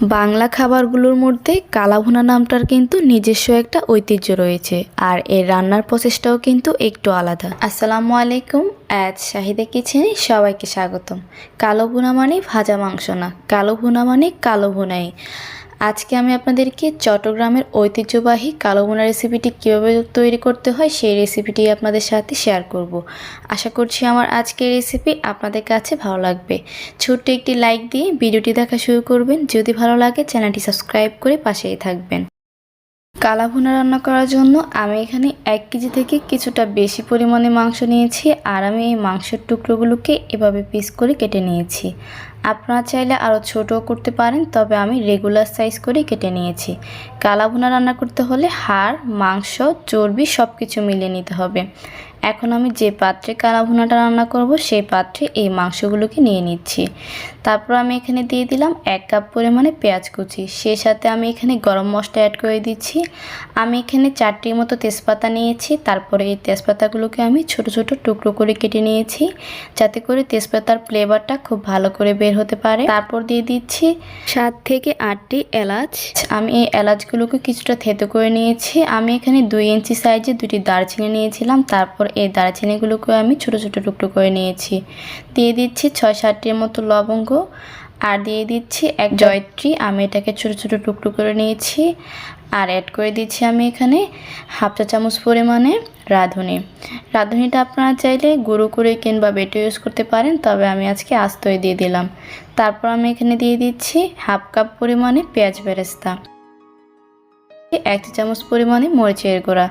বাংলা খাবারগুলোর মধ্যে কালাভুনা নামটার কিন্তু নিজস্ব একটা ঐতিহ্য রয়েছে, আর এর রান্নার প্রসেসটাও কিন্তু একটু আলাদা। আসসালামু আলাইকুম অ্যাজ শাহিদা কিচেনে সবাইকে স্বাগতম। কালো ভুনা মানে ভাজা মাংস না কালো ভুনা মানে কালো ভুনাই। আজকে আমি আপনাদেরকে চট্টগ্রামের ঐতিহ্যবাহী কালো ভুনা রেসিপিটি কীভাবে তৈরি করতে হয় সেই রেসিপিটি আপনাদের সাথে শেয়ার করব। আশা করছি আমার আজকের রেসিপি আপনাদের কাছে ভালো লাগবে। ছোট্ট একটি লাইক দিয়ে ভিডিওটি দেখা শুরু করবেন। যদি ভালো লাগে, চ্যানেলটি সাবস্ক্রাইব করে পাশেই থাকবেন। কালা ভুনা রান্না করার জন্য আমি এখানে এক কেজি থেকে কিছুটা বেশি পরিমাণে মাংস নিয়েছি আর আমি এই মাংসের টুকরোগুলোকে এভাবে পিস করে কেটে নিয়েছি। আপনারা চাইলে আরও ছোটও করতে পারেন, তবে আমি রেগুলার সাইজ করে কেটে নিয়েছি। কালা ভুনা রান্না করতে হলে হাড়, মাংস, চর্বি সব কিছু মিলিয়ে নিতে হবে। এখন আমি যে পাত্রে কালা ভুনাটা রান্না করব, সেই পাত্রে এই মাংসগুলোকে নিয়ে নিচ্ছি। তারপর আমি এখানে দিয়ে দিলাম এক কাপ পরিমাণে পেঁয়াজ কুচি। সেই সাথে আমি এখানে গরম মশলা অ্যাড করে দিচ্ছি। আমি এখানে চারটির মতো তেজপাতা নিয়েছি। তারপরে এই তেজপাতাগুলোকে আমি ছোট ছোট টুকরো করে কেটে নিয়েছি, যাতে করে তেজপাতার ফ্লেভারটা খুব ভালো করে বের হতে পারে। তারপর দিয়ে দিচ্ছি সাত থেকে আটটি এলাচ। আমি এই এলাচগুলোকে কিছুটা থেতো করে নিয়েছি। আমি এখানে দুই ইঞ্চি সাইজে দুটি দারচিনি নিয়েছিলাম। তারপর এই দারচিনিগুলোকে আমি ছোট ছোট টুকরো করে নিয়েছি। দিয়ে দিচ্ছি ছয় সাতটির মতো লবঙ্গ আর দিয়ে দিচ্ছি এক জয়ত্রী। আমি এটাকে ছোট ছোট টুকরো করে নিয়েছি আর অ্যাড করে দিচ্ছি আমি এখানে হাফ চা চামচ পরিমাণে রাঁধুনি। রাঁধুনিটা আপনারা চাইলে গুঁড়ো করে কিংবা বেটে ইউজ করতে পারেন, তবে আমি আজকে আস্তই দিয়ে দিলাম। তারপর আমি এখানে দিয়ে দিচ্ছি হাফ কাপ পরিমাণে পেঁয়াজ বেরেস্তা। এক চামচ পরিমাণে মরিচের গুঁড়া।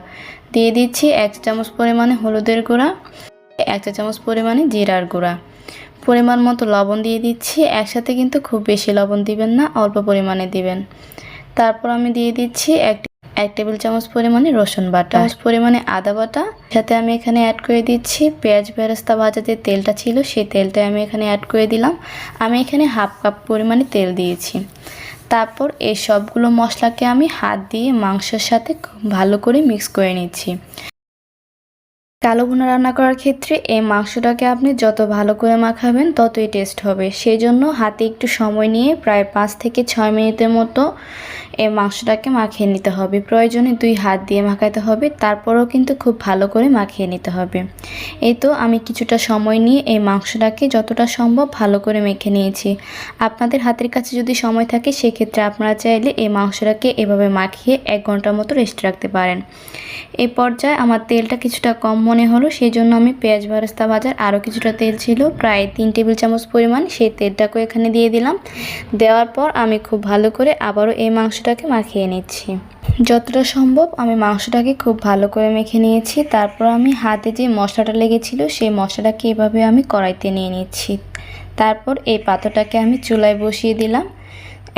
দিয়ে দিচ্ছি এক চামচ পরিমাণে হলুদের গুঁড়া, এক চা চামচ পরিমাণে জিরার গুঁড়া। পরিমাণ মতো লবণ দিয়ে দিচ্ছি, একসাথে কিন্তু খুব বেশি লবণ দিবেন না, অল্প পরিমাণে দিবেন। তারপর আমি দিয়ে দিচ্ছি এক এক টেবিল চামচ পরিমাণে রসুন বাটা। চামচ পরিমাণে আদা বাটা, সাথে আমি এখানে অ্যাড করে দিচ্ছি পেঁয়াজ বেরেস্তা ভাজা যে তেলটা ছিল, সেই তেলটা আমি এখানে অ্যাড করে দিলাম। আমি এখানে হাফ কাপ পরিমাণে তেল দিয়েছি। তারপর এই সবগুলো মশলাকে আমি হাত দিয়ে মাংসের সাথে ভালো করে মিক্স করে নিচ্ছি। কালো ভুনা রান্না করার ক্ষেত্রে এই মাংসটাকে আপনি যত ভালো করে মাখাবেন ততই টেস্ট হবে। সেই জন্য হাতে একটু সময় নিয়ে প্রায় পাঁচ থেকে ছয় মিনিটের মতো এই মাংসটাকে মাখিয়ে নিতে হবে। প্রয়োজনে দুই হাত দিয়ে মাখাতে হবে, তারপরেও কিন্তু খুব ভালো করে মাখিয়ে নিতে হবে। এই তো আমি কিছুটা সময় নিয়ে এই মাংসটাকে যতটা সম্ভব ভালো করে মেখে নিয়েছি। আপনাদের হাতের কাছে যদি সময় থাকে, সেক্ষেত্রে আপনারা চাইলে এই মাংসটাকে এভাবে মাখিয়ে এক ঘণ্টার মতো রেস্ট রাখতে পারেন। এই পর্যায়ে আমার তেলটা কিছুটা কম মনে হলো সেই জন্য আমি পেঁয়াজ বেরেস্তা ভাজার আরও কিছুটা তেল ছিল, প্রায় তিন টেবিল চামচ পরিমাণ সেই তেলটাকে এখানে দিয়ে দিলাম। দেওয়ার পর আমি খুব ভালো করে আবারও এই মাংসটাকে মাখিয়ে নিচ্ছি। যতটা সম্ভব আমি মাংসটাকে খুব ভালো করে মেখে নিয়েছি। তারপর আমি হাতে যে মশলাটা লেগেছিল, সেই মশলাটাকে এভাবে আমি কড়াইতে নিয়ে নিচ্ছি। তারপর এই পাতাটাকে আমি চুলায় বসিয়ে দিলাম।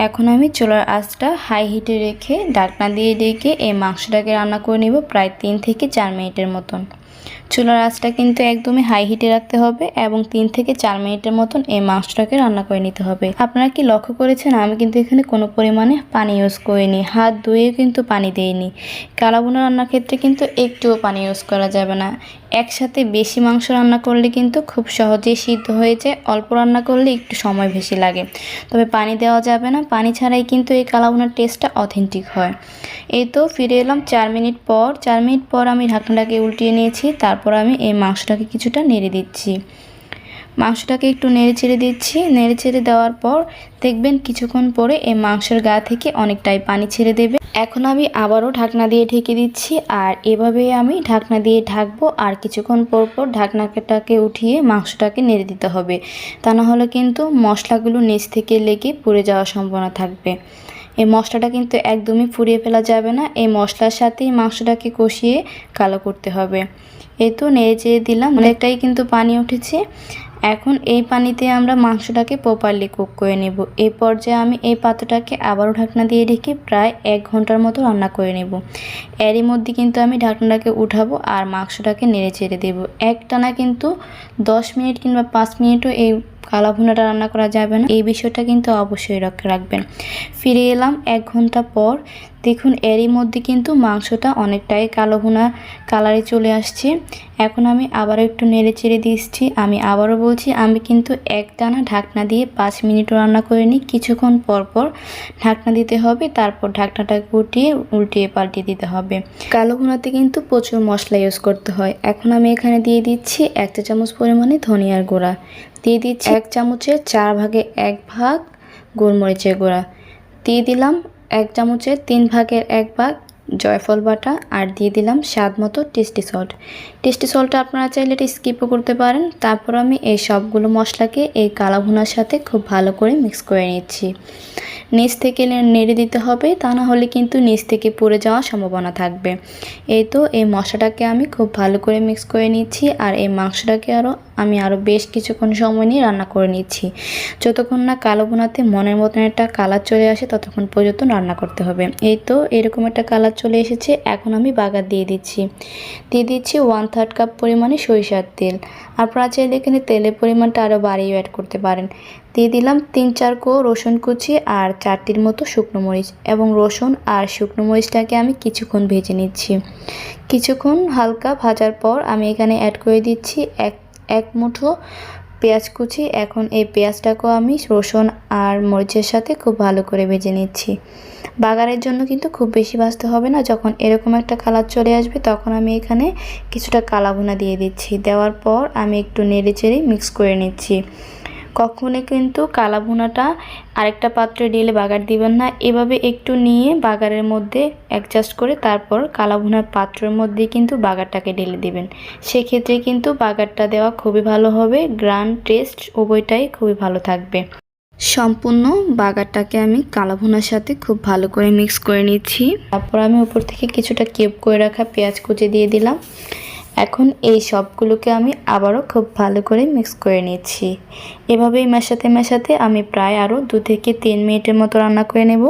এখন আমি চুলার আঁচটা হাই হিটে রেখে ডাকনা দিয়ে ডেকে এই মাংসটাকে রান্না করে নেব প্রায় তিন থেকে চার মিনিটের মতন। চুলার আঁচটা কিন্তু একদমই হাই হিটে রাখতে হবে এবং তিন থেকে চার মিনিটের মতন এই মাংসটাকে রান্না করে নিতে হবে। আপনারা কি লক্ষ্য করেছেন? আমি কিন্তু এখানে কোনো পরিমাণে পানি ইউজ করিনি। হাত ধুয়ে কিন্তু পানি দেইনি। কালাবুনা রান্নার ক্ষেত্রে কিন্তু একটুও পানি ইউজ করা যাবে না। একসাথে বেশি মাংস রান্না করলে কিন্তু খুব সহজেই সিদ্ধ হয়ে যায়। অল্প রান্না করলে একটু সময় বেশি লাগে। তবে পানি দেওয়া যাবে না। পানি ছাড়াই কিন্তু এই কালাবুনার টেস্টটা অথেন্টিক হয়। এই তো ফিরে এলাম চার মিনিট পর। চার মিনিট পর আমি ঢাকনাটাকে উল্টিয়ে নিয়েছি। তারপর আমি এই মাংসটাকে কিছুটা নেড়ে দিচ্ছি। মাংসটাকে একটু নেড়ে ছেড়ে দিচ্ছি। নেড়ে ছেড়ে দেওয়ার পর দেখবেন কিছুক্ষণ পরে এই মাংসের গা থেকে অনেকটাই পানি ছেড়ে দেবে। এখন আমি আবারও ঢাকনা দিয়ে ঢেকে দিচ্ছি আর এভাবে আমি ঢাকনা দিয়ে ঢাকবো আর কিছুক্ষণ পর পর ঢাকনাটাকে উঠিয়ে মাংসটাকে নেড়ে দিতে হবে। তা না হলে কিন্তু মশলাগুলো নিচ থেকে লেগে পুড়ে যাওয়ার সম্ভাবনা থাকবে। এই মশলাটা কিন্তু একদমই ফুরিয়ে ফেলা যাবে না। এই মশলার সাথেই মাংসটাকে কষিয়ে কালো করতে হবে। এই তো নেড়ে চেড়ে দিলাম। অনেকটাই কিন্তু পানি উঠেছে। এখন এই পানিতে আমরা মাংসটাকে প্রপারলি কুক করে নেব। এই পর্যায়ে আমি এই পাত্রটাকে আবারও ঢাকনা দিয়ে রেখে প্রায় এক ঘণ্টার মতো রান্না করে নেব। এরই মধ্যে কিন্তু আমি ঢাকনাটাকে উঠাবো আর মাংসটাকে নেড়ে চেড়ে দেবো। একটানা কিন্তু দশ মিনিট কিংবা পাঁচ মিনিটও এই কালা ভুনাটা রান্না করা যাবে না। এই বিষয়টা কিন্তু অবশ্যই রাখবেন। ফিরে এলাম এক ঘণ্টা পর। দেখুন, এরই মধ্যে কিন্তু মাংসটা অনেকটাই কালো ভুনা কালারে চলে আসছে। এখন আমি আবারও একটু নেড়ে চেড়ে দিচ্ছি। আমি আবারও বলছি, আমি কিন্তু এক টানা ঢাকনা দিয়ে পাঁচ মিনিটও রান্না করে নিই কিছুক্ষণ পর পর ঢাকনা দিতে হবে, তারপর ঢাকনাটা গুটিয়ে উল্টিয়ে পাল্টিয়ে দিতে হবে। কালো ভুনাতে কিন্তু প্রচুর মশলা ইউজ করতে হয়। এখন আমি এখানে দিয়ে দিচ্ছি এক চা চামচ পরিমাণে ধনিয়ার গুঁড়া। দিয়ে দিচ্ছি এক চামচের চার ভাগে এক ভাগ গোলমরিচের গুঁড়া। দিয়ে দিলাম এক চামচের তিন ভাগের এক ভাগ জয়ফল বাটা আর দিয়ে দিলাম স্বাদ মতো টেস্টি সল্ট। টেস্টি সল্টটা আপনারা চাইলে এটা স্কিপও করতে পারেন। তারপর আমি এই সবগুলো মশলাকে এই কালা ভুনার সাথে খুব ভালো করে মিক্স করে নিচ্ছি। নিচ থেকে নেড়ে দিতে হবে, তা না হলে কিন্তু নিচ থেকে পড়ে যাওয়ার সম্ভাবনা থাকবে। এই তো এই মশলাটাকে আমি খুব ভালো করে মিক্স করে নিচ্ছি, আর এই মাংসটাকে আরও আমি আরও বেশ কিছুক্ষণ সময় নিয়ে রান্না করে নিচ্ছি। যতক্ষণ না কালো বোনাতে মনের মতন একটা কালার চলে আসে, ততক্ষণ পর্যন্ত রান্না করতে হবে। এই তো এরকম একটা কালার চলে এসেছে, এখন আমি বাগার দিয়ে দিচ্ছি। দিয়ে দিচ্ছি ওয়ান থার্ড কাপ পরিমাণে সরিষার তেল। আপনারা চাইলে এখানে তেলের পরিমাণটা আরও বাড়িয়ে অ্যাড করতে পারেন। দিয়ে দিলাম তিন চার কো রসুন কুচি আর চারটির মতো শুকনো মরিচ এবং রসুন আর শুকনো মরিচটাকে আমি কিছুক্ষণ ভেজে নিচ্ছি। কিছুক্ষণ হালকা ভাজার পর আমি এখানে অ্যাড করে দিচ্ছি এক এক মুঠো পেঁয়াজ কুচি। এখন এই পেঁয়াজটাকেও আমি রসুন আর মরিচের সাথে খুব ভালো করে ভেজে নিচ্ছি। বাগারের জন্য কিন্তু খুব বেশি ভাজতে হবে না। যখন এরকম একটা কালার চলে আসবে, তখন আমি এখানে কিছুটা কালা ভুনা দিয়ে দিচ্ছি। দেওয়ার পর আমি একটু নেড়ে চেড়ে মিক্স করে নিচ্ছি। কখনো কিন্তু কালা ভুনাটা আরেকটা পাত্রে ঢেলে বাগার দিবেন না। এভাবে একটু নিয়ে বাগারের মধ্যে অ্যাডজাস্ট করে তারপর কালা ভুনার পাত্রের মধ্যে কিন্তু বাগারটাকে ঢেলে দিবেন। সেক্ষেত্রে কিন্তু বাগারটা দেওয়া খুবই ভালো হবে, গ্রান টেস্ট উভয়টাই খুবই ভালো থাকবে। সম্পূর্ণ বাগারটাকে আমি কালা ভুনার সাথে খুব ভালো করে মিক্স করে নিচ্ছি। তারপর আমি উপর থেকে কিছুটা কিউব করে রাখা পেঁয়াজ কুচি দিয়ে দিলাম। এখন এই সবগুলোকে আমি আবারও খুব ভালো করে মিক্স করে নিচ্ছি। এভাবেই মেশাতে মেশাতে আমি প্রায় আরও দু থেকে তিন মিনিটের মতো রান্না করে নেব।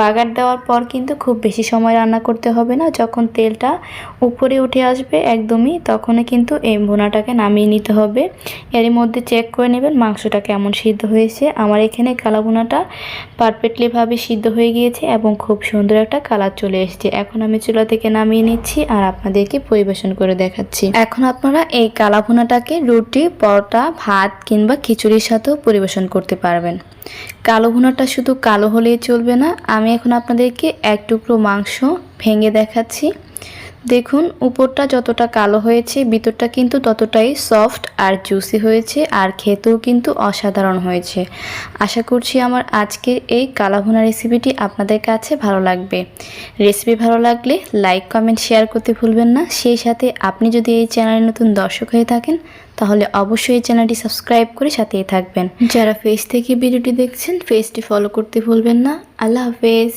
বাগার দেওয়ার পর কিন্তু খুব বেশি সময় রান্না করতে হবে না। যখন তেলটা উপরে উঠে আসবে একদমই, তখনই কিন্তু এই ভুনাটাকে নামিয়ে নিতে হবে। এর মধ্যে চেক করে নেবেন মাংসটা কেমন সিদ্ধ হয়েছে। আমার এখানে কালা ভুনাটা পারফেক্টলিভাবে সিদ্ধ হয়ে গিয়েছে এবং খুব সুন্দর একটা কালার চলে এসেছে। এখন আমি চুলা থেকে নামিয়ে নিচ্ছি আর আপনাদেরকে পরিবেশন করে দেখাচ্ছি। এখন আপনারা এই কালা ভুনাটাকে রুটি, পরোটা, ভাত কিংবা খিচুড়ির সাথেও পরিবেশন করতে পারবেন। কালো ভুনাটা শুধু কালো হলেই চলবে না, আমি এখন আপনাদেরকে এক টুকরো মাংস ভেঙে দেখাচ্ছি। দেখুন, উপরটা যতটা কালো হয়েছে, ভিতরটা কিন্তু ততটাই সফট আর জুসি হয়েছে আর খেতেও কিন্তু অসাধারণ হয়েছে। আশা করছি আমার আজকের এই কালাভুনা রেসিপিটি আপনাদের কাছে ভালো লাগবে। রেসিপি ভালো লাগলে লাইক কমেন্ট শেয়ার করতে ভুলবেন না। সেই সাথে আপনি যদি এই চ্যানেলে নতুন দর্শক হয়ে থাকেন, তাহলে অবশ্যই এই চ্যানেলটি সাবস্ক্রাইব করে সাথেই থাকবেন। যারা ফেস থেকে ভিডিওটি দেখছেন ফেসটি ফলো করতে ভুলবেন না। আল্লাহ হাফেজ।